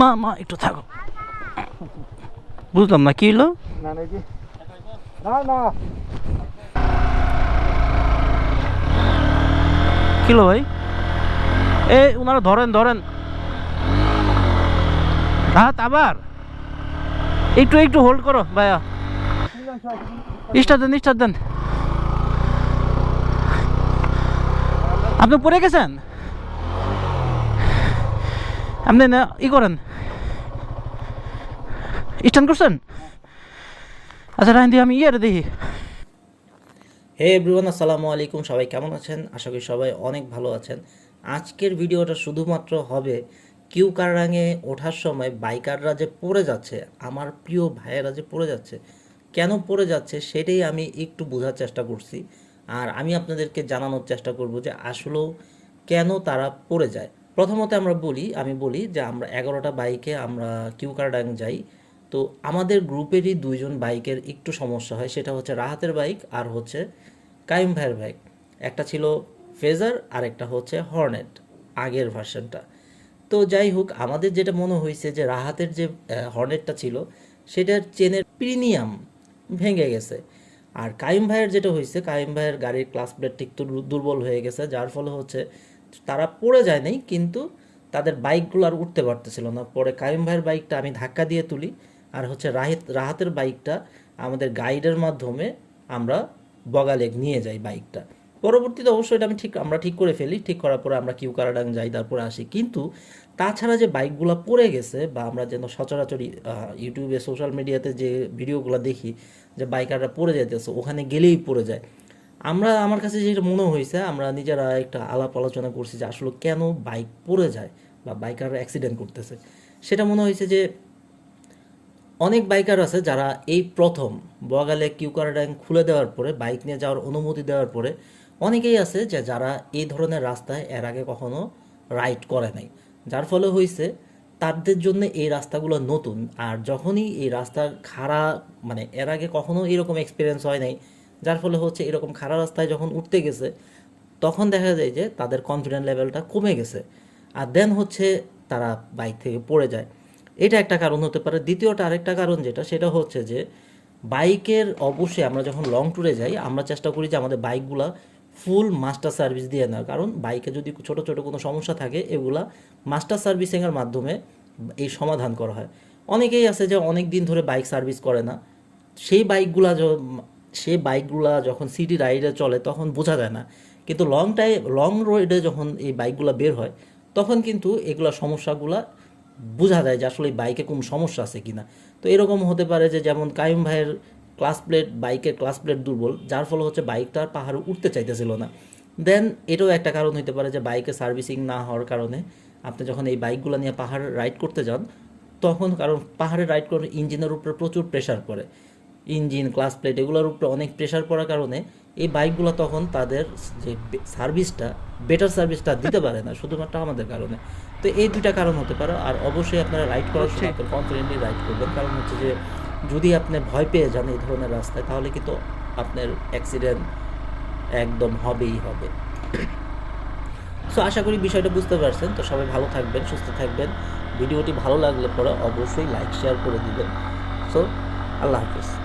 মা মা একটু থাকো। বুঝলাম না কি হলো? না না যে না না। কি হলো ভাই? এ ওনারা ধরেন ধরেন। রাত আবার? একটু একটু হোল্ড করো ভাইয়া। স্টার দেন স্টার দেন। আপনি পড়ে গেছেন? আপনি না ই করেন স্ট্যান্ড করছেন আচ্ছা রাহিন আমি ইয়ে দেখি হে এভরিওয়ান আসসালামু আলাইকুম সবাই কেমন আছেন আশা করি সবাই অনেক ভালো আছেন আজকের ভিডিওটা শুধুমাত্র হবে কিউ কারাঙে ওঠার সময় বাইকাররা যে পড়ে যাচ্ছে আমার প্রিয় ভাইয়েরা যে পড়ে যাচ্ছে কেন পড়ে যাচ্ছে সেটাই আমি একটু বোঝার চেষ্টা করছি আর আমি আপনাদেরকে জানানোর চেষ্টা করব যে আসলেও কেন তারা পড়ে যায় প্রথমত আমরা বলি, আমি বলি যে আমরা এগারোটা বাইকে আমরা কিউ কারাডাং যাই। তো আমাদের গ্রুপেরই দুইজন বাইকের একটু সমস্যা হয়, সেটা হচ্ছে রাহাতের বাইক আর হচ্ছে কাইম ভাইয়ের বাইক। একটা ছিল ফেজার আর একটা হচ্ছে হর্নেট, আগের ভার্সনটা। তো যাই হোক, আমাদের যেটা মনে হয়েছে যে রাহাতের যে হর্নেটটা ছিল, সেটার চেনের প্রিমিয়াম ভেঙে গেছে। আর কাইম ভাইয়ের যেটা হয়েছে কাইম ভাইয়ের গাড়ির ক্লাস প্লেট ঠিক দু- দুর্বল হয়ে গেছে, যার ফলে হচ্ছে তারা পড়ে যায় নাই, কিন্তু তাদের বাইকগুলো আর উঠতে পারতেছিল না। পরে কাইম ভাইয়ের বাইকটা আমি ধাক্কা দিয়ে তুলি, আর হচ্ছে রাহিত, রাহাতের বাইকটা আমাদের গাইডের মাধ্যমে আমরা বগালেক নিয়ে যাই বাইকটা পরবর্তীতে অবশ্যই এটা আমি ঠিক, আমরা ঠিক করে ফেলি, ঠিক করার পরে আমরা কিউ কারাডাং যাই, তারপরে আসি। কিন্তু তাছাড়া যে বাইকগুলো পড়ে গেছে বা আমরা যেন সচরাচর ইউটিউবে সোশ্যাল মিডিয়াতে যে ভিডিওগুলো দেখি, যে বাইকাররা পড়ে যেতেছে ওখানে গেলেই পড়ে যায়। আমরা, আমার কাছে যেটা মনে হয়েছে, আমরা নিজেরা একটা আলাপ আলোচনা করছি যে আসলে কেন বাইক পড়ে যায় বা বাইকাররা অ্যাক্সিডেন্ট করতেছে। সেটা মনে হয়েছে যে অনেক বাইকার আছে যারা এই প্রথম বগালে কিউ কারাডাং খুলে দেওয়ার পরে, বাইক নিয়ে যাওয়ার অনুমতি দেওয়ার পরে অনেকেই আছে যে যারা এই ধরনের রাস্তায় এর আগে কখনো রাইড করে নাই। যার ফলে হয়েছে তাদের জন্য এই রাস্তাগুলো নতুন। আর যখনই এই রাস্তার খাড়া মানে এর আগে কখনো এরকম এক্সপিরিয়েন্স হয় নাই যার ফলে হচ্ছে এরকম খারাপ রাস্তায় যখন উঠতে গেছে, তখন দেখা যায় যে তাদের কনফিডেন্ট লেভেলটা কমে গেছে। আর দেন হচ্ছে তারা বাইক থেকে পড়ে যায়। এটা একটা কারণ হতে পারে। দ্বিতীয়টা আরেকটা কারণ যেটা, সেটা হচ্ছে যে বাইকের অবশ্যই আমরা যখন লং ট্যুরে যাই, আমরা চেষ্টা করি যে আমাদের বাইকগুলা ফুল মাস্টার সার্ভিস দিয়ে নেওয়ার। কারণ বাইকে যদি ছোট ছোট কোনো সমস্যা থাকে, এগুলা মাস্টার সার্ভিসিংয়ের মাধ্যমে এই সমাধান করা হয়। অনেকেই আছে যে অনেক দিন ধরে বাইক সার্ভিস করে না। সেই বাইকগুলা সেই বাইকগুলা যখন সিটি রাইডে চলে তখন বোঝা যায় না। কিন্তু লং টাইম লং রোডে যখন এই বাইকগুলো বের হয়, তখন কিন্তু এগুলো সমস্যাগুলা বোঝা যায় যে আসলে বাইকে কোনো সমস্যা আছে কি না তো এরকম হতে পারে যে যেমন কায়ুম ভাইয়ের ক্লাস প্লেট বাইকের ক্লাস প্লেট দুর্বল, যার ফলে হচ্ছে বাইকটা পাহাড়ে উঠতে চাইতেছিল না। দেন এটাও একটা কারণ হতে পারে যে বাইকে সার্ভিসিং না হওয়ার কারণে আপনি যখন এই বাইকগুলো নিয়ে পাহাড় রাইড করতে যান, তখন কারণ পাহাড়ে রাইড করে ইঞ্জিনের উপরে প্রচুর প্রেশার পড়ে। ইঞ্জিন ক্লাস প্লেট এগুলোর উপরে অনেক প্রেশার পড়ার কারণে এই বাইকগুলো তখন তাদের যে সার্ভিসটা বেটার সার্ভিসটা দিতে পারে না শুধুমাত্র আমাদের কারণে। তো এই দুইটা কারণ হতে পারে আর অবশ্যই আপনারা রাইড করার সময় কনফিডেন্টলি রাইড করবেন। কারণ হচ্ছে যে যদি আপনি ভয় পেয়ে যান এই ধরনের রাস্তায় তাহলে কিন্তু আপনার অ্যাক্সিডেন্ট একদম হবেই হবে। সো আশা করি বিষয়টা বুঝতে পারছেন। তো সবাই ভালো থাকবেন সুস্থ থাকবেন। ভিডিওটি ভালো লাগলে পরে অবশ্যই লাইক শেয়ার করে দিবেন। সো আল্লাহ হাফিজ।